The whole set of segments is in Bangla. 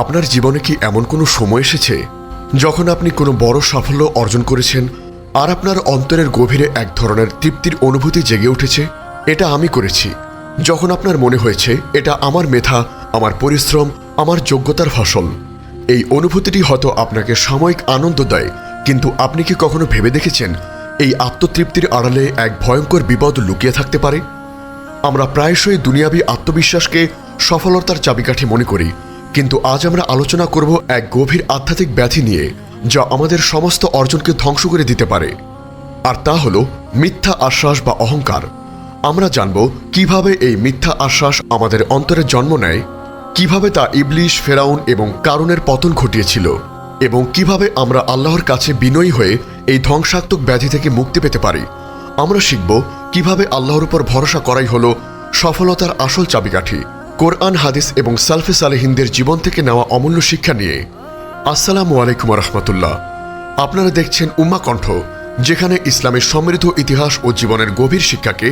আপনার জীবনে কি এমন কোনো সময় এসেছে যখন আপনি কোনো বড় সাফল্য অর্জন করেছেন আর আপনার অন্তরের গভীরে এক ধরনের তৃপ্তির অনুভূতি জেগে উঠেছে? এটা আমি করেছি। যখন আপনার মনে হয়েছে, এটা আমার মেধা, আমার পরিশ্রম, আমার যোগ্যতার ফসল। এই অনুভূতিটি হয়তো আপনাকে সাময়িক আনন্দ দেয়, কিন্তু আপনি কি কখনো ভেবে দেখেছেন এই আত্মতৃপ্তির আড়ালে এক ভয়ঙ্কর বিপদ লুকিয়ে থাকতে পারে? আমরা প্রায়শই দুনিয়াবি আত্মবিশ্বাসকে সফলতার চাবিকাঠি মনে করি। কিন্তু আজ আমরা আলোচনা করব এক গভীর আধ্যাত্মিক ব্যাধি নিয়ে, যা আমাদের সমস্ত অর্জনকে ধ্বংস করে দিতে পারে। আর তা হল মিথ্যা আশ্বাস বা অহংকার। আমরা জানব কীভাবে এই মিথ্যা আশ্বাস আমাদের অন্তরে জন্ম নেয়, কীভাবে তা ইবলিশ, ফেরাউন এবং কারণের পতন ঘটিয়েছিল, এবং কীভাবে আমরা আল্লাহর কাছে বিনয়ী হয়ে এই ধ্বংসাত্মক ব্যাধি থেকে মুক্তি পেতে পারি। আমরা শিখব কীভাবে আল্লাহর উপর ভরসা করাই হলো সফলতার আসল চাবিকাঠি। কোরআন, হাদিস এবং সালফে সালেহিনদের জীবন থেকে নেওয়া অমূল্য শিক্ষা নিয়ে। আসসালামু আলাইকুম রহমতুল্লাহ। আপনারা দেখছেন উম্মা কণ্ঠ, যেখানে ইসলামের সমৃদ্ধ ইতিহাস ও জীবনের গভীর শিক্ষাকে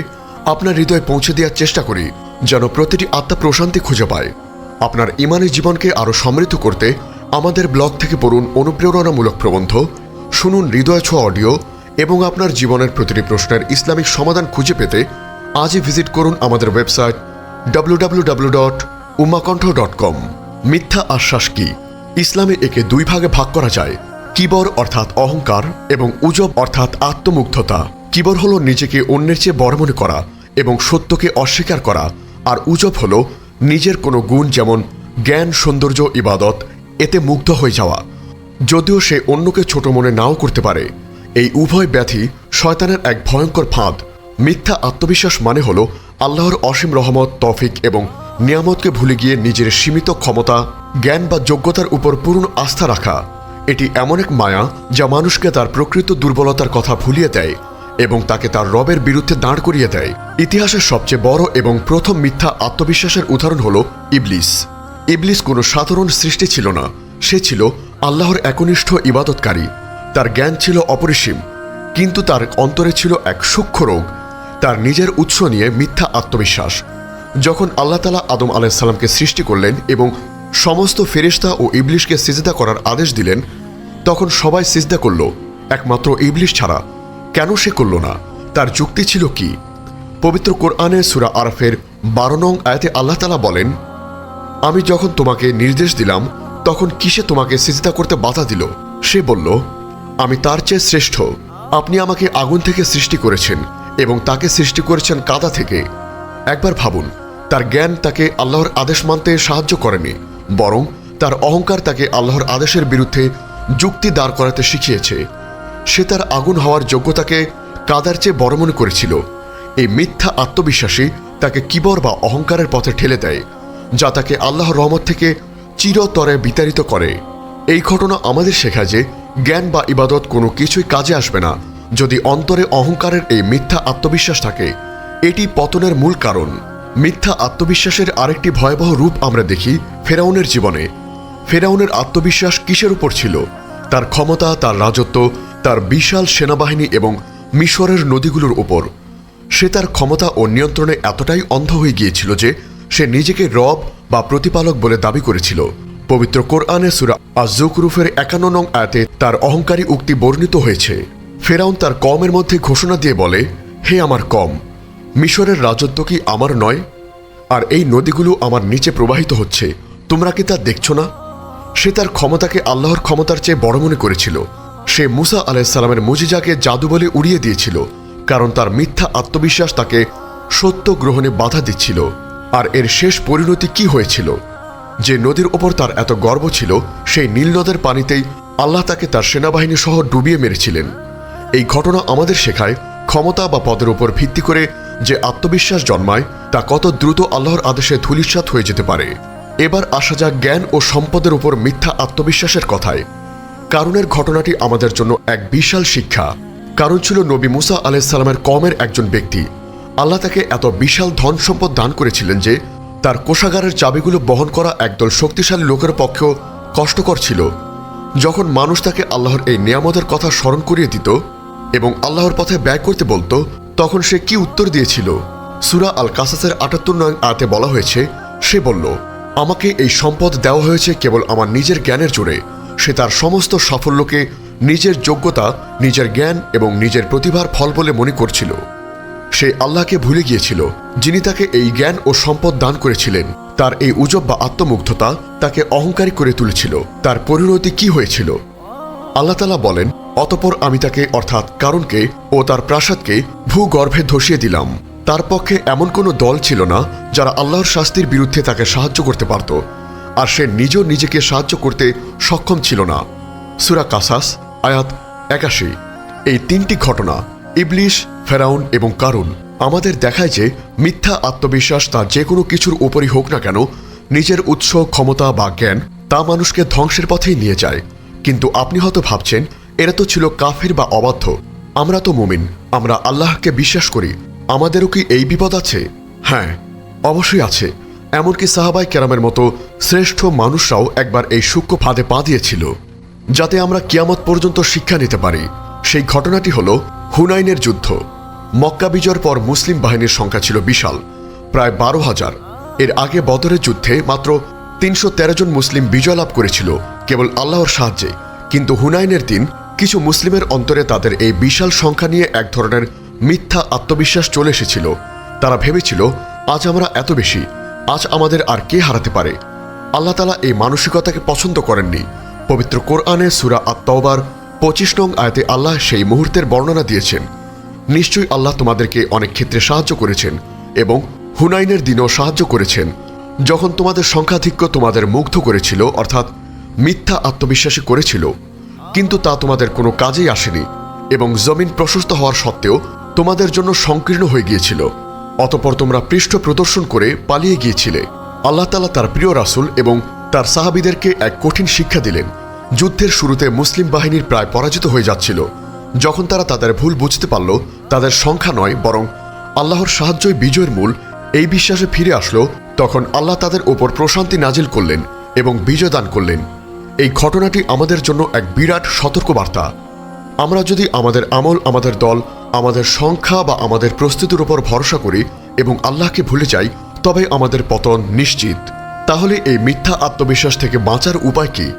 আপনার হৃদয়ে পৌঁছে দেওয়ার চেষ্টা করি, যেন প্রতিটি আত্মা প্রশান্তি খুঁজে পায়। আপনার ইমানের জীবনকে আরও সমৃদ্ধ করতে আমাদের ব্লগ থেকে পড়ুন অনুপ্রেরণামূলক প্রবন্ধ, শুনুন হৃদয় ছোঁয়া অডিও এবং আপনার জীবনের প্রতিটি প্রশ্নের ইসলামিক সমাধান খুঁজে পেতে আজই ভিজিট করুন আমাদের ওয়েবসাইট www.umakonth.com মিথ্যা আশ্বাস কি? ইসলামে একে দুই ভাগে ভাগ করা যায়। কিবর অর্থাৎ অহংকার এবং উজব অর্থাৎ আত্মমুগ্ধতা। কিবর হলো নিজেকে অন্যের চেয়ে বড় মনে করা এবং সত্যকে অস্বীকার করা। আর উজব হলো নিজের কোনো গুণ যেমন জ্ঞান, সৌন্দর্য, ইবাদত, এতে মুগ্ধ হয়ে যাওয়া। যদিও সে অন্যকে ছোট মনে নাও করতে পারে। এই উভয় ব্যাধি শয়তানের এক ভয়ঙ্কর ফাঁদ। মিথ্যা আত্মবিশ্বাস মানে হলো আল্লাহর অসীম রহমত, তফিক এবং নিয়ামতকে ভুলে গিয়ে নিজের সীমিত ক্ষমতা, জ্ঞান বা যোগ্যতার উপর পূর্ণ আস্থা রাখা। এটি এমন এক মায়া যা মানুষকে তার প্রকৃত দুর্বলতার কথা ভুলিয়ে দেয় এবং তাকে তার রবের বিরুদ্ধে দাঁড় করিয়ে দেয়। ইতিহাসের সবচেয়ে বড় এবং প্রথম মিথ্যা আত্মবিশ্বাসের উদাহরণ হল ইবলিস। ইবলিস কোনো সাধারণ সৃষ্টি ছিল না। সে ছিল আল্লাহর একনিষ্ঠ ইবাদতকারী। তার জ্ঞান ছিল অপরিসীম। কিন্তু তার অন্তরে ছিল এক সূক্ষ্ম রোগ তার নিজের উৎস নিয়ে মিথ্যা আত্মবিশ্বাস। যখন আল্লাহ তালা আদম আলাইসাল্লামকে সৃষ্টি করলেন এবং সমস্ত ফেরিস্তা ও ইবলিশকে সিজদা করার আদেশ দিলেন, তখন সবাই সিজদা করল, একমাত্র ইবলিশ ছাড়া। কেন সে করল না? তার যুক্তি ছিল কি? পবিত্র কোরআনে সুরা আরফের বারো নং আয়াতে আল্লাহ তালা বলেন, আমি যখন তোমাকে নির্দেশ দিলাম, তখন কিসে তোমাকে সিজদা করতে বাধা দিল? সে বলল, আমি তার চেয়ে শ্রেষ্ঠ। আপনি আমাকে আগুন থেকে সৃষ্টি করেছেন। এবং তাকে সৃষ্টি করেছেন কাদা থেকে। একবার ভাবুন, তার জ্ঞান তাকে আল্লাহর আদেশ মানতে সাহায্য করেনি, বরং তার অহংকার তাকে আল্লাহর আদেশের বিরুদ্ধে যুক্তি দাঁড় করাতে শিখিয়েছে। সে তার আগুন হওয়ার যোগ্যতাকে কাদার চেয়ে বড় মনে করেছিল। এই মিথ্যা আত্মবিশ্বাসী তাকে কিবর বা অহংকারের পথে ঠেলে দেয়, যা তাকে আল্লাহর রহমত থেকে চিরতরে বিতাড়িত করে। এই ঘটনা আমাদের শেখায় যে জ্ঞান বা ইবাদত কোনো কিছুই কাজে আসবে না যদি অন্তরে অহংকারের এই মিথ্যা আত্মবিশ্বাস থাকে, এটি পতনের মূল কারণ। মিথ্যা আত্মবিশ্বাসের আরেকটি ভয়াবহ রূপ আমরা দেখি ফেরাউনের জীবনে। ফেরাউনের আত্মবিশ্বাস কিসের উপর ছিল? তার ক্ষমতা, তার রাজত্ব, তার বিশাল সেনাবাহিনী এবং মিশরের নদীগুলোর উপর। সে তার ক্ষমতা ও নিয়ন্ত্রণে এতটাই অন্ধ হয়ে গিয়েছিল যে সে নিজেকে রব বা প্রতিপালক বলে দাবি করেছিল। পবিত্র কোরআনে সুরা আজুকরুফের একান্ন নং আয়াতে তার অহংকারী উক্তি বর্ণিত হয়েছে। ফেরাউন তার কমের মধ্যে ঘোষণা দিয়ে বলে, হে আমার কম, মিশরের রাজত্ব কি আমার নয়? আর এই নদীগুলো আমার নিচে প্রবাহিত হচ্ছে, তোমরা কি তা দেখছ না? সে তার ক্ষমতাকে আল্লাহর ক্ষমতার চেয়ে বড় মনে করেছিল। সে মুসা আলাইসাল্লামের মুজিজাকে জাদু বলে উড়িয়ে দিয়েছিল, কারণ তার মিথ্যা আত্মবিশ্বাস তাকে সত্য গ্রহণে বাধা দিচ্ছিল। আর এর শেষ পরিণতি কি হয়েছিল? যে নদীর ওপর তার এত গর্ব ছিল, সেই নীল নদের পানিতেই আল্লাহ তাকে তার সেনাবাহিনী সহ ডুবিয়ে মেরেছিলেন। এই ঘটনা আমাদের শেখায় ক্ষমতা বা পদের উপর ভিত্তি করে যে আত্মবিশ্বাস জন্মায়, তা কত দ্রুত আল্লাহর আদেশে ধূলিসাৎ হয়ে যেতে পারে। এবার আসা যাক জ্ঞান ও সম্পদের উপর মিথ্যা আত্মবিশ্বাসের কথায়। কারণের ঘটনাটি আমাদের জন্য এক বিশাল শিক্ষা। কারণ ছিল নবী মুসা আলাইসাল্লামের কমের একজন ব্যক্তি। আল্লাহ তাকে এত বিশাল ধন সম্পদ দান করেছিলেন যে, তার কোষাগারের চাবিগুলো বহন করা একদল শক্তিশালী লোকের পক্ষেও কষ্টকর ছিল। যখন মানুষ তাকে আল্লাহর এই নিয়ামতের কথা স্মরণ করিয়ে দিত এবং আল্লাহর পথে ব্যয় করতে বলতো, তখন সে কি উত্তর দিয়েছিল? সুরা আল কাসাসের আটাত্তর নয় আয়াতে বলা হয়েছে, সে বলল, আমাকে এই সম্পদ দেওয়া হয়েছে কেবল আমার নিজের জ্ঞানের জোরে। সে তার সমস্ত সাফল্যকে নিজের যোগ্যতা, নিজের জ্ঞান এবং নিজের প্রতিভার ফল বলে মনে করছিল। সে আল্লাহকে ভুলে গিয়েছিল, যিনি তাকে এই জ্ঞান ও সম্পদ দান করেছিলেন। তার এই উজব বা আত্মমুগ্ধতা তাকে অহংকারী করে তুলেছিল। তার পরিণতি কি হয়েছিল? আল্লাহ তালা বলেন অতপর আমি তাকে, অর্থাৎ কারণকে ও তার প্রাসাদকে ভূগর্ভে ধসিয়ে দিলাম। তার পক্ষে এমন কোনো দল ছিল না যারা আল্লাহর শাস্তির বিরুদ্ধে তাকে সাহায্য করতে পারত, আর সে নিজেও নিজেকে সাহায্য করতে সক্ষম ছিল না। সুরা কাসাস, আয়াত একাশি। এই তিনটি ঘটনা, ইবলিশ, ফেরাউন এবং কারুন, আমাদের দেখায় যে মিথ্যা আত্মবিশ্বাস তা যে কোনো কিছুর উপরই হোক না কেন নিজের উৎস, ক্ষমতা বা জ্ঞান তা মানুষকে ধ্বংসের পথেই নিয়ে যায়। কিন্তু আপনি হয়তো ভাবছেন এরা তো ছিল কাফের বা অবাধ্য। আমরা তো মুমিন। আমরা আল্লাহকে বিশ্বাস করি। আমাদেরও কি এই বিপদ আছে? হ্যাঁ অবশ্যই আছে। এমনকি সাহাবাই কেরামের মতো শ্রেষ্ঠ মানুষরাও একবার এই সূক্ষ্ম ফাঁদে পা দিয়েছিল, যাতে আমরা কিয়ামত পর্যন্ত শিক্ষা নিতে পারি। সেই ঘটনাটি হল হুনাইনের যুদ্ধ। মক্কা বিজয়ের পর মুসলিম বাহিনীর সংখ্যা ছিল বিশাল, প্রায় বারো হাজার। এর আগে বদরের যুদ্ধে মাত্র তিনশো তেরো জন মুসলিম বিজয় লাভ করেছিল, কেবল আল্লাহর সাহায্যে। কিন্তু হুনাইনের দিন কিছু মুসলিমের অন্তরে তাদের এই বিশাল সংখ্যা নিয়ে এক ধরনের মিথ্যা আত্মবিশ্বাস চলে এসেছিল। তারা ভেবেছিল, আজ আমরা এত বেশি, আজ আমাদের আর কে হারাতে পারে? আল্লাহ তালা এই মানসিকতাকে পছন্দ করেননি। পবিত্র কোরআনে সুরা আত্মাওবার পঁচিশ নং আয়তে আল্লাহ সেই মুহূর্তের বর্ণনা দিয়েছেন। নিশ্চয়ই আল্লাহ তোমাদেরকে অনেক ক্ষেত্রে সাহায্য করেছেন এবং হুনাইনের দিনও সাহায্য করেছেন। যখন তোমাদের সংখ্যাধিক্য তোমাদের মুগ্ধ করেছিল, অর্থাৎ মিথ্যা আত্মবিশ্বাসী করেছিল কিন্তু তা তোমাদের কোনো কাজেই আসেনি এবং জমিন প্রশস্ত হওয়ার সত্ত্বেও তোমাদের জন্য সংকীর্ণ হয়ে গিয়েছিল। অতপর তোমরা পৃষ্ঠ প্রদর্শন করে পালিয়ে গিয়েছিলে। আল্লাহ তালা তার প্রিয় রাসূল এবং তার সাহাবিদেরকে এক কঠিন শিক্ষা দিলেন। যুদ্ধের শুরুতে মুসলিম বাহিনীর প্রায় পরাজিত হয়ে যাচ্ছিল। যখন তারা তাদের ভুল বুঝতে পারল, তাদের সংখ্যা নয়, বরং আল্লাহর সাহায্যই বিজয়ের মূল, এই বিশ্বাসে ফিরে আসলো, তখন আল্লাহ তাদের ওপর প্রশান্তি নাজিল করলেন এবং বিজয় দান করলেন। এই ঘটনাটি আমাদের জন্য এক বিরাট সতর্কবার্তা। আমরা যদি আমাদের আমল, আমাদের দল, আমাদের সংখ্যা বা আমাদের প্রস্তুতির উপর ভরসা করি এবং আল্লাহকে ভুলে যাই, তবে আমাদের পতন নিশ্চিত। তাহলে এই মিথ্যা আত্মবিশ্বাস থেকে বাঁচার উপায় কি?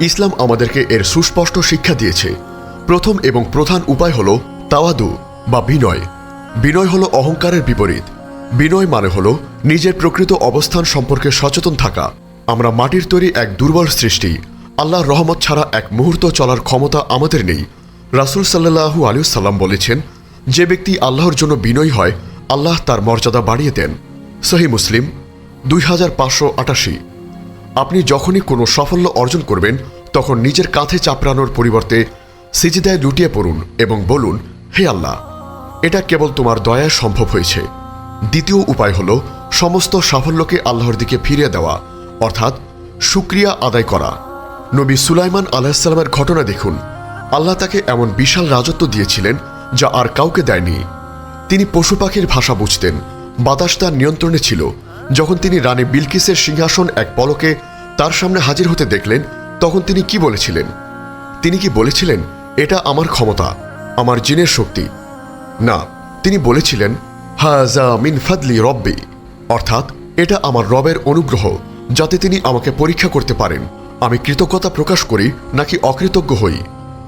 ইসলাম আমাদেরকে এর সুস্পষ্ট শিক্ষা দিয়েছে। প্রথম এবং প্রধান উপায় হল তাওয়াদু বা বিনয়। বিনয় হলো অহংকারের বিপরীত। বিনয় মানে হলো নিজের প্রকৃত অবস্থান সম্পর্কে সচেতন থাকা। আমরা মাটির তৈরি এক দুর্বল সৃষ্টি। আল্লাহর রহমত ছাড়া এক মুহূর্ত চলার ক্ষমতা আমাদের নেই। রাসুল সাল্লাহু আলিয়াল্লাম বলেছেন, যে ব্যক্তি আল্লাহর জন্য বিনয়ী হয়, আল্লাহ তার মর্যাদা বাড়িয়ে দেন। সহি মুসলিম, দুই হাজার পাঁচশো আটাশি। আপনি যখনই কোনো সাফল্য অর্জন করবেন, তখন নিজের কাঁধে চাপড়ানোর পরিবর্তে সিজিদায় লুটিয়ে পড়ুন এবং বলুন, হে আল্লাহ, এটা কেবল তোমার দয়ায় সম্ভব হয়েছে। দ্বিতীয় উপায় হল সমস্ত সাফল্যকে আল্লাহর দিকে ফিরিয়ে দেওয়া, অর্থাৎ সুক্রিয়া আদায় করা। নবী সুলাইমান আলাহিসাল্লামের ঘটনা দেখুন। আল্লাহ তাকে এমন বিশাল রাজত্ব দিয়েছিলেন যা আর কাউকে দেয়নি। তিনি পশু পাখির ভাষা বুঝতেন। বাতাস তার নিয়ন্ত্রণে ছিল। যখন তিনি রানী বিলকিসের সিংহাসন এক পলকে তার সামনে হাজির হতে দেখলেন, তখন তিনি কি বলেছিলেন? তিনি কি বলেছিলেন, এটা আমার ক্ষমতা, আমার জিনের শক্তি না, তিনি বলেছিলেন হাজা মিন ফাদলি রব্বি অর্থাৎ, এটা আমার রবের অনুগ্রহ, যাতে তিনি আমাকে পরীক্ষা করতে পারেন আমি কৃতজ্ঞতা প্রকাশ করি, নাকি অকৃতজ্ঞ হই?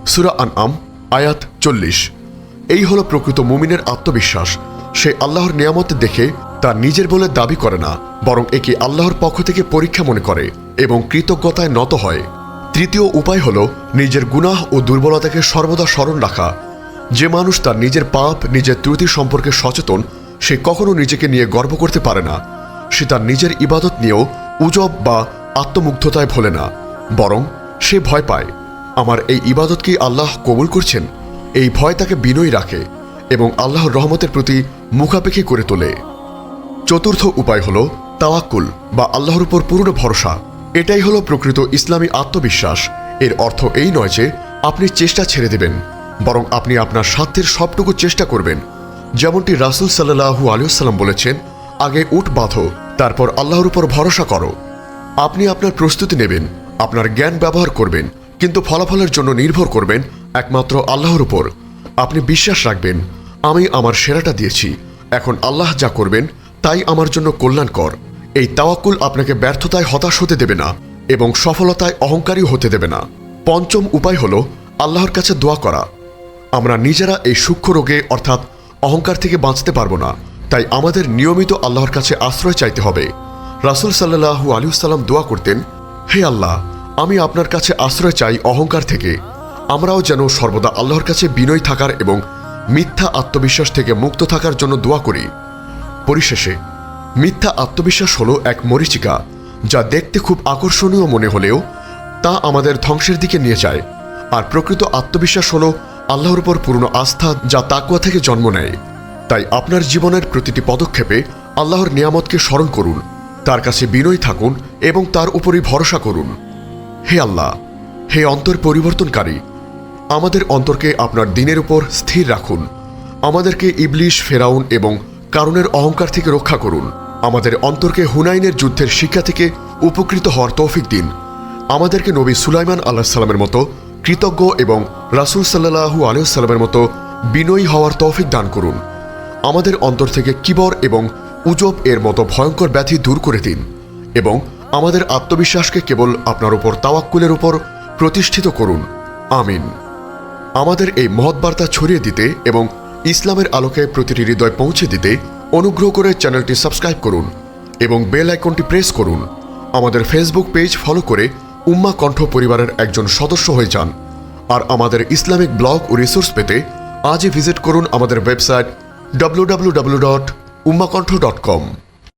সুরা আন আম আয়াত চল্লিশ। এই হলো প্রকৃত মুমিনের আত্মবিশ্বাস। সে আল্লাহর নিয়ামত দেখে তা নিজের বলে দাবি করে না, বরং একে আল্লাহর পক্ষ থেকে পরীক্ষা মনে করে এবং কৃতজ্ঞতায় নত হয়। তৃতীয় উপায় হল নিজের গুনাহ ও দুর্বলতাকে সর্বদা স্মরণ রাখা। যে মানুষ তার নিজের পাপ, নিজের ত্রুটি সম্পর্কে সচেতন, সে কখনো নিজেকে নিয়ে গর্ব করতে পারে না। সে তার নিজের ইবাদত নিয়েও উজব বা আত্মমুগ্ধতায় ভোলে না। বরং সে ভয় পায়। আমার এই ইবাদত কি আল্লাহ কবুল করছেন? এই ভয় তাকে বিনয়ী রাখে এবং আল্লাহর রহমতের প্রতি মুখাপেক্ষি করে তোলে। চতুর্থ উপায় হল তাওয়াক্কুল বা আল্লাহর উপর পূর্ণ ভরসা। এটাই হলো প্রকৃত ইসলামী আত্মবিশ্বাস। এর অর্থ এই নয় যে আপনি চেষ্টা ছেড়ে দেবেন, বরং আপনি আপনার স্বার্থের সবটুকু চেষ্টা করবেন। যেমনটি রাসুল সাল্লাহু আলিয়াল্লাম বলেছেন, আগে উঠ বাঁধো, তারপর আল্লাহর উপর ভরসা করো। আপনি আপনার প্রস্তুতি নেবেন আপনার জ্ঞান ব্যবহার করবেন, কিন্তু ফলাফলের জন্য নির্ভর করবেন একমাত্র আল্লাহর উপর। আপনি বিশ্বাস রাখবেন, আমি আমার সেরাটা দিয়েছি, এখন আল্লাহ যা করবেন, তাই আমার জন্য কল্যাণকর। এই তাওয়াক্কুল আপনাকে ব্যর্থতায় হতাশ হতে দেবে না এবং সফলতায় অহংকারী হতে দেবে না। পঞ্চম উপায় হল আল্লাহর কাছে দোয়া করা। আমরা নিজেরা এই সূক্ষ্ম রোগে, অর্থাৎ অহংকার থেকে বাঁচতে পারব না, তাই আমাদের নিয়মিত আল্লাহর কাছে আশ্রয় চাইতে হবে। রাসুল সাল্লাহু আলিউসাল্লাম দোয়া করতেন, হে আল্লাহ আমি আপনার কাছে আশ্রয় চাই অহংকার থেকে। আমরাও যেন সর্বদা আল্লাহর কাছে বিনয় থাকার এবং মিথ্যা আত্মবিশ্বাস থেকে মুক্ত থাকার জন্য দোয়া করি। পরিশেষে, মিথ্যা আত্মবিশ্বাস হলো এক মরিচিকা যা দেখতে খুব আকর্ষণীয় মনে হলেও তা আমাদের ধ্বংসের দিকে নিয়ে যায়। আর প্রকৃত আত্মবিশ্বাস হলো আল্লাহর উপর পূর্ণ আস্থা যা তাকুয়া থেকে জন্ম নেয়। তাই আপনার জীবনের প্রতিটি পদক্ষেপে আল্লাহর নিয়ামতকে স্মরণ করুন, তার কাছে বিনয় থাকুন এবং তার উপরই ভরসা করুন। হে আল্লাহ, হে অন্তর পরিবর্তনকারী, আমাদের অন্তরকে আপনার দিনের উপর স্থির রাখুন। আমাদেরকে ইবলিশ, ফেরাউন এবং কারণের অহংকার থেকে রক্ষা করুন। আমাদের অন্তরকে হুনাইনের যুদ্ধের শিক্ষা থেকে উপকৃত হওয়ার তৌফিক দিন। আমাদেরকে নবী সুলাইমান আল্লাহ সাল্লামের মতো কৃতজ্ঞ এবং রাসুল সাল্লাহু আলিয়াল্লামের মতো বিনয়ী হওয়ার তৌফিক দান করুন। আমাদের অন্তর থেকে কিবর এবং উজব এর মতো ভয়ঙ্কর ব্যাধি দূর করে দিন এবং আমাদের আত্মবিশ্বাসকে কেবল আপনার উপর তাওয়াক্কুলের উপর প্রতিষ্ঠিত করুন। আমিন। আমাদের এই মহৎ বার্তা ছড়িয়ে দিতে এবং ইসলামের আলোকে প্রতিটি হৃদয় পৌঁছে দিতে অনুগ্রহ করে চ্যানেলটি সাবস্ক্রাইব করুন এবং বেল আইকনটি প্রেস করুন। আমাদের ফেসবুক পেজ ফলো করে উম্মা কণ্ঠ পরিবারের একজন সদস্য হয়ে যান। আর আমাদের ইসলামিক ব্লগ ও রিসোর্স পেতে আজই ভিজিট করুন আমাদের ওয়েবসাইট www.ummakontho.com